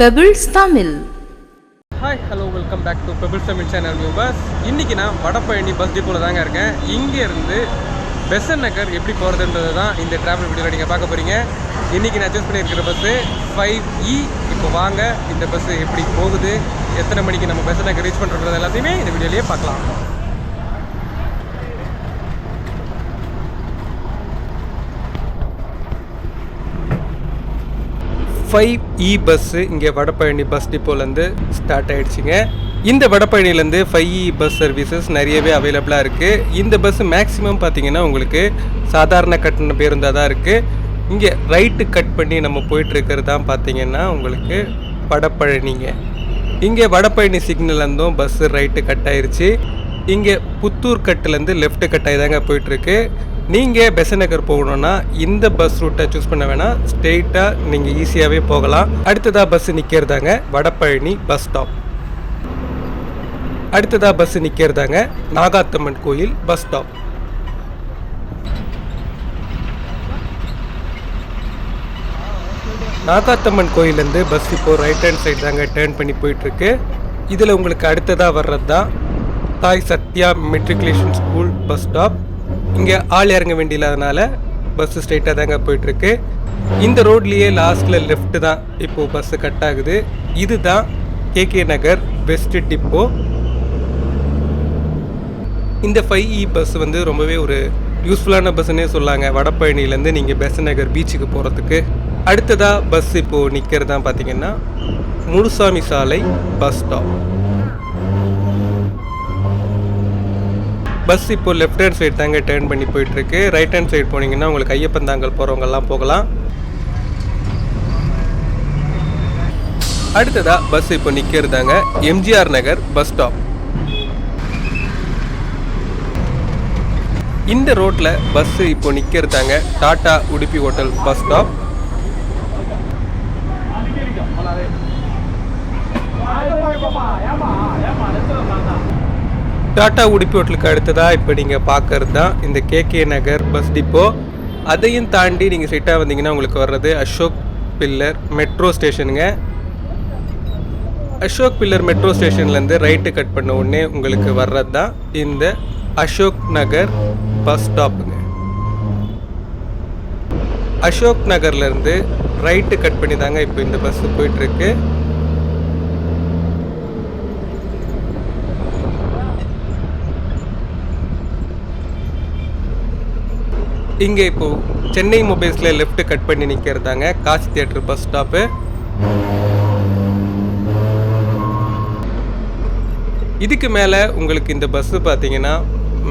Pebbles Tamil hi hello welcome back to Pebbles Tamil channel new bus இன்றைக்கி நான் Vadapalani bus டிப்போவில் தாங்க இருக்கேன். இங்கேருந்து பெசன் நகர் எப்படி போகிறதுன்றது தான் இந்த ட்ராவல் வீடியோவில் நீங்கள் பார்க்க போகிறீங்க இன்றைக்கி நான் சூஸ் பண்ணியிருக்கிற பஸ்ஸு ஃபைவ் இ இப்போ வாங்க இந்த பஸ்ஸு எப்படி போகுது எத்தனை மணிக்கு நம்ம பெசன் நகர் ரீச் பண்ணுறது எல்லாத்தையுமே இந்த வீடியோலேயே பார்க்கலாம். ஃபைவ் இ பஸ்ஸு இங்கே வடபழனி பஸ் டிப்போலேருந்து ஸ்டார்ட் ஆகிடுச்சிங்க இந்த வடபழனிலேருந்து five E e bus services நிறையவே அவைலபிளாக இருக்குது இந்த பஸ் மேக்ஸிமம் பார்த்தீங்கன்னா உங்களுக்கு சாதாரண கட்டண பேருந்தாக தான் இருக்குது இங்கே ரைட்டு கட் பண்ணி நம்ம போயிட்டுருக்கிறது தான் பார்த்தீங்கன்னா உங்களுக்கு வடபழனிங்க. இங்கே வடபழனி சிக்னல்லேருந்தும் பஸ்ஸு ரைட்டு கட் ஆயிடுச்சு இங்கே புத்தூர் கட்டுலேருந்து லெஃப்ட்டு கட் தாங்க போயிட்டுருக்கு. நீங்கள் பெசநகர் போகணுன்னா இந்த பஸ் ரூட்டை சூஸ் பண்ண வேணாம். ஸ்ட்ரெயிட்டாக நீங்கள் ஈஸியாகவே போகலாம். அடுத்ததாக பஸ் நிற்கிறதாங்க வடபழனி பஸ் ஸ்டாப் அடுத்ததாக பஸ் நிற்கிறதாங்க நாகாத்தம்மன் கோயில் பஸ் ஸ்டாப் நாகாத்தம்மன் கோயிலேருந்து பஸ் இப்போ ரைட் ஹேண்ட் சைடு தாங்க டேர்ன் பண்ணி போயிட்டுருக்கு. இதில் உங்களுக்கு அடுத்ததாக வர்றது தான் Thai Sathya matriculation school bus stop இங்கே ஆள் இறங்க வேண்டியதுனால பஸ் ஸ்ட்ரைட்டாக தாங்க போயிட்டுருக்கு. இந்த ரோட்லேயே லாஸ்ட்டில் லெஃப்ட்டு தான் இப்போது பஸ்ஸு கட் ஆகுது. இதுதான் கேகே நகர் வெஸ்ட் டிப்போ இந்த ஃபைவ் இ பஸ் வந்து ரொம்பவே ஒரு யூஸ்ஃபுல்லான பஸ்ஸுன்னே சொல்லாங்க. வடபழனிலேருந்து நீங்கள் பெச நகர் பீச்சுக்கு போகிறதுக்கு அடுத்ததாக பஸ் இப்போது நிற்கிறது தான் பார்த்தீங்கன்னா Munusamy Salai bus stop bus இப்போ லெஃப்ட் ஹேண்ட் சைடு தாங்க டேர்ன் பண்ணி போயிட்டுருக்கு. ரைட் ஹேண்ட் சைடு போனீங்கன்னா உங்களுக்கு ஐயப்பந்தாங்கல் போகிறவங்கெல்லாம் போகலாம். அடுத்ததாக பஸ் இப்போ நிற்கிறதாங்க எம்ஜிஆர் நகர் பஸ் ஸ்டாப் இந்த ரோட்டில் பஸ்ஸு இப்போ நிற்கிறதாங்க Tata Udupi hotel bus stop Tata Udupi ஹோட்டலுக்கு அடுத்ததாக இப்போ நீங்கள் பார்க்கறது தான் இந்த கேகே நகர் பஸ் டிப்போ அதையும் தாண்டி நீங்கள் ஸ்ட்ரைட்டாக வந்தீங்கன்னா உங்களுக்கு வர்றது அசோக் பில்லர் மெட்ரோ ஸ்டேஷனுங்க அசோக் பில்லர் மெட்ரோ ஸ்டேஷன்லேருந்து ரைட்டு கட் பண்ண உடனே உங்களுக்கு வர்றது தான் இந்த அசோக் நகர் பஸ் ஸ்டாப்புங்க அசோக் நகர்லேருந்து ரைட்டு கட் பண்ணி தாங்க இப்போ இந்த பஸ்ஸு போயிட்டுருக்கு இங்கே இப்போ சென்னை மொபைல்ஸில் லெஃப்ட் கட் பண்ணி நிற்கிறதாங்க காசி தியேட்டர் பஸ் ஸ்டாப்பு இதுக்கு மேலே உங்களுக்கு இந்த பஸ்ஸு பார்த்தீங்கன்னா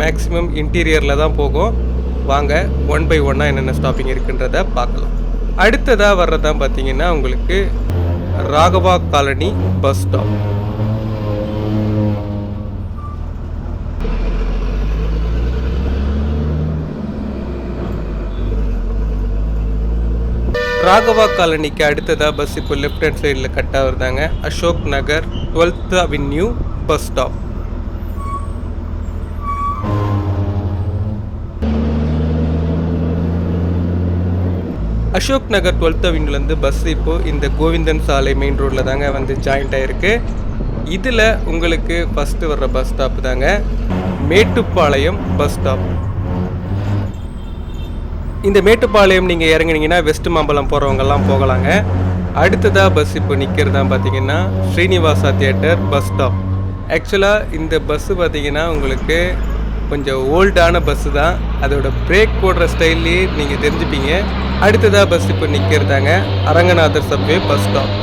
மேக்ஸிமம் இன்டீரியரில் தான் போகும். வாங்க ஒன் பை ஒன்னாக என்னென்ன ஸ்டாப்பிங் இருக்குன்றத பார்க்கலாம். அடுத்ததாக வர்றதான் பார்த்தீங்கன்னா உங்களுக்கு Raghava colony bus stop Raghava காலனிக்கு அடுத்ததாக பஸ் இப்போ லெஃப்ட் ஹேண்ட் சைடில் கட்டாக இருந்தாங்க Ashok Nagar twelfth avenue bus stop Ashok Nagar twelfth அவென்யூலேருந்து bus இப்போது இந்த கோவிந்தன் சாலை மெயின் ரோட்டில் தாங்க வந்து ஜாயிண்ட் ஆகிருக்கு இதில் உங்களுக்கு ஃபஸ்ட்டு வர்ற பஸ் ஸ்டாப் தாங்க. மேட்டுப்பாளையம் பஸ் ஸ்டாப் இந்த மேட்டுப்பாளையம் நீங்கள் இறங்குனீங்கன்னா வெஸ்ட் மாம்பலம் போகிறவங்கெல்லாம் போகலாங்க. அடுத்ததாக பஸ் இப்போ நிற்கிறதா பார்த்தீங்கன்னா ஸ்ரீனிவாசா தியேட்டர் பஸ் ஸ்டாப் ஆக்சுவலாக இந்த பஸ்ஸு பார்த்தீங்கன்னா உங்களுக்கு கொஞ்சம் ஓல்டான பஸ்ஸு தான். அதோட பிரேக் போடுற ஸ்டைல்லையே நீங்கள் தெரிஞ்சுப்பீங்க. அடுத்ததாக பஸ் இப்போ நிற்கிறதாங்க அரங்கநாதர் சப்வே பஸ் ஸ்டாப்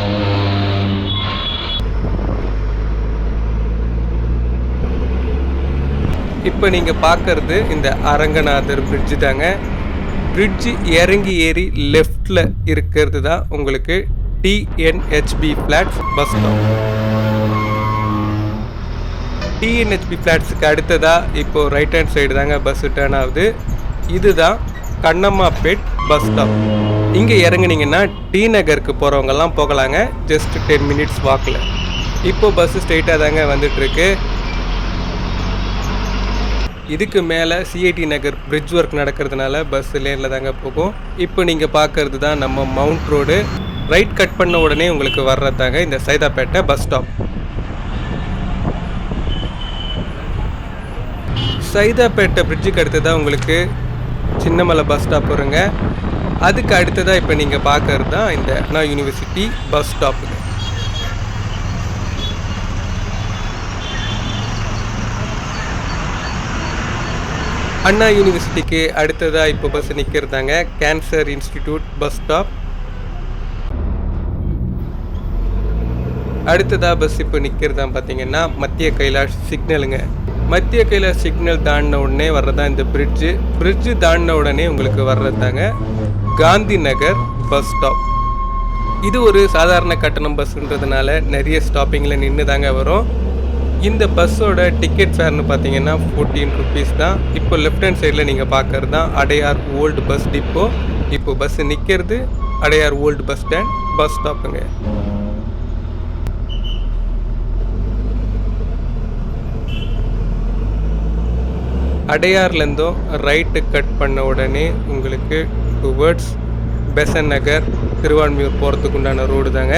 இப்போ நீங்கள் பார்க்கறது இந்த அரங்கநாதர் பிரிட்ஜு தாங்க. பிரிட்ஜ் இறங்கி ஏறி லெஃப்டில் இருக்கிறது தான் உங்களுக்கு TNHB flats bus stop TNHB ஃப்ளாட்ஸுக்கு அடுத்ததாக இப்போது ரைட் ஹேண்ட் சைடு தாங்க பஸ் டேர்ன் ஆகுது. இதுதான் கண்ணம்மாப்பேட் பஸ் ஸ்டாப் இங்கே இறங்குனீங்கன்னா டி நகருக்கு போகிறவங்கெல்லாம் போகலாங்க. ஜஸ்ட் டென் மினிட்ஸ் வாக்கில் இப்போ பஸ்ஸு ஸ்ட்ரெயிட்டாக தாங்க வந்துட்டுருக்கு. இதுக்கு மேலே சிஐடி நகர் பிரிட்ஜ் ஒர்க் நடக்கிறதுனால பஸ் லேனில் தாங்க போகும். இப்போ நீங்கள் பார்க்கறது தான் நம்ம மவுண்ட் ரோடு ரைட் கட் பண்ண உடனே உங்களுக்கு வர்றதாங்க இந்த சைதாப்பேட்டை பஸ் ஸ்டாப் சைதாப்பேட்டை பிரிட்ஜுக்கு அடுத்ததாக உங்களுக்கு சின்னமலை பஸ் ஸ்டாப் வருங்க. அதுக்கு அடுத்ததாக இப்போ நீங்கள் பார்க்கறது தான் இந்த அண்ணா யூனிவர்சிட்டி பஸ் ஸ்டாப்புங்க அண்ணா யூனிவர்சிட்டிக்கு அடுத்ததாக இப்போ பஸ் நிற்கிறதாங்க கேன்சர் இன்ஸ்டிடியூட் பஸ் ஸ்டாப் அடுத்ததாக பஸ் இப்போ நிற்கிறதா பார்த்தீங்கன்னா மத்திய கைலாஷ் சிக்னலுங்க. மத்திய கைலாஷ் சிக்னல் தாண்டின உடனே வர்றதா இந்த பிரிட்ஜு பிரிட்ஜு தாண்டின உடனே உங்களுக்கு வர்றதாங்க காந்தி நகர் பஸ் ஸ்டாப் இது ஒரு சாதாரண கட்டணம் பஸ்ன்றதுனால நிறைய ஸ்டாப்பிங்கில் நின்று தாங்க வரும். இந்த பஸ்ஸோட டிக்கெட் ஃபேர்னு பார்த்தீங்கன்னா ஃபோர்டீன் ருபீஸ் தான். இப்போ லெஃப்ட் ஹேண்ட் சைடில் நீங்கள் பார்க்கறது தான் அடையார் ஓல்டு பஸ் டிப்போ இப்போ பஸ் நிற்கிறது Adyar old bus stand bus ஸ்டாப்புங்க அடையார்லேருந்தும் ரைட்டு கட் பண்ண உடனே உங்களுக்கு டுவர்ட்ஸ் பெசன் நகர் திருவான்மியூர் போகிறதுக்கு உண்டான ரோடு தாங்க.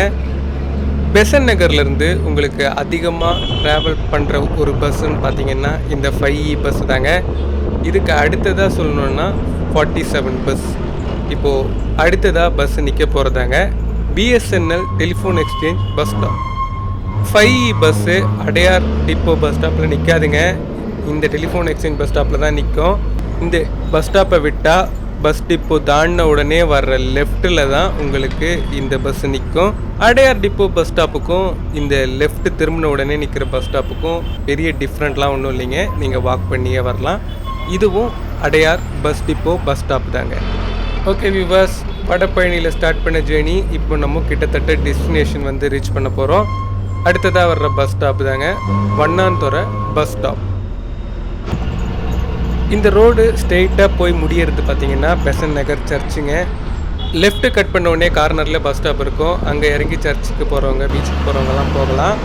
பெசன் நகர்லேருந்து உங்களுக்கு அதிகமாக ட்ராவல் பண்ணுற ஒரு பஸ்ஸுன்னு பார்த்தீங்கன்னா இந்த ஃபைவ் இ பஸ் தாங்க. இதுக்கு அடுத்ததாக சொல்லணுன்னா ஃபார்ட்டி செவன் பஸ் இப்போது அடுத்ததாக பஸ் நிற்க போகிறதாங்க BSNL telephone exchange bus stop five E bus e Adyar depot bus ஸ்டாப்பில் நிற்காதுங்க இந்த டெலிஃபோன் எக்ஸ்சேஞ்ச் பஸ் ஸ்டாப்பில் தான் நிற்கும் இந்த பஸ் ஸ்டாப்பை விட்டால் பஸ் டிப்போ தாண்டின உடனே வர்ற லெஃப்ட்டில் தான் உங்களுக்கு இந்த பஸ் நிற்கும் அடையார் டிப்போ பஸ் ஸ்டாப்புக்கும் இந்த லெஃப்ட் திரும்பின உடனே நிற்கிற பஸ் ஸ்டாப்புக்கும் பெரிய டிஃப்ரெண்ட்லாம் ஒன்றும் இல்லைங்க. நீங்கள் வாக் பண்ணியே வரலாம். இதுவும் Adyar bus depot bus stop தாங்க. ஓகே விவாஸ் வடப்பயணியில் ஸ்டார்ட் பண்ண ஜேர்னி இப்போ நம்ம கிட்டத்தட்ட டெஸ்டினேஷன் வந்து ரீச் பண்ண போகிறோம் அடுத்ததாக வர்ற பஸ் ஸ்டாப் தாங்க. வண்ணாந்துறை பஸ் ஸ்டாப் இந்த ரோடு ஸ்ட்ரெயிட்டாக போய் முடியறது பார்த்தீங்கன்னா பெசன் நகர் சர்ச்சுங்க. லெஃப்ட்டு கட் பண்ண உடனே கார்னரில் பஸ் ஸ்டாப் இருக்கும். அங்கே இறங்கி சர்ச்சுக்கு போகிறவங்க பீச்சுக்கு போகிறவங்கலாம் போகலாம்.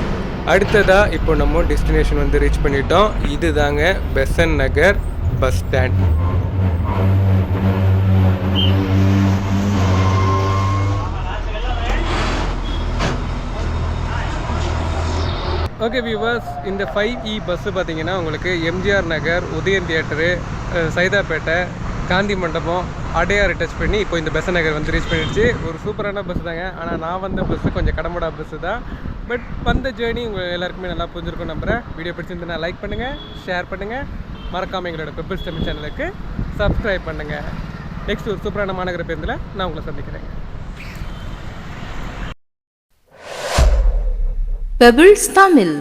அடுத்ததாக இப்போ நம்ம டெஸ்டினேஷன் வந்து ரீச் பண்ணிட்டோம். இது தாங்க Besant Nagar bus stand okay viewers இந்த ஃபைவ் இ பஸ்ஸு பார்த்தீங்கன்னா உங்களுக்கு MGR Nagar Udhayan theatre Saidapet Gandhi Mandapam Adyar touch பண்ணி இப்போ இந்த பஸ் நகர் வந்து ரீச் பண்ணிடுச்சு. ஒரு சூப்பரான பஸ் தாங்க. ஆனால் நான் வந்த பஸ்ஸு கொஞ்சம் கடமுடா பஸ்ஸு தான். பட் வந்த ஜேர்னி உங்கள் எல்லாருக்குமே நல்லா புரிஞ்சிருக்கும் நம்புறேன். வீடியோ பிடிச்சிருந்தா லைக் பண்ணுங்கள் ஷேர் பண்ணுங்கள் மறக்காமல் எங்களோட பெப்பிள்ஸ் தமிழ் சேனலுக்கு சப்ஸ்கிரைப் பண்ணுங்கள் நெக்ஸ்ட் ஒரு சூப்பரான மாநகர பேருந்தில் நான் உங்களை சந்திக்கிறேங்க பெபிள்ஸ் தமிழ்.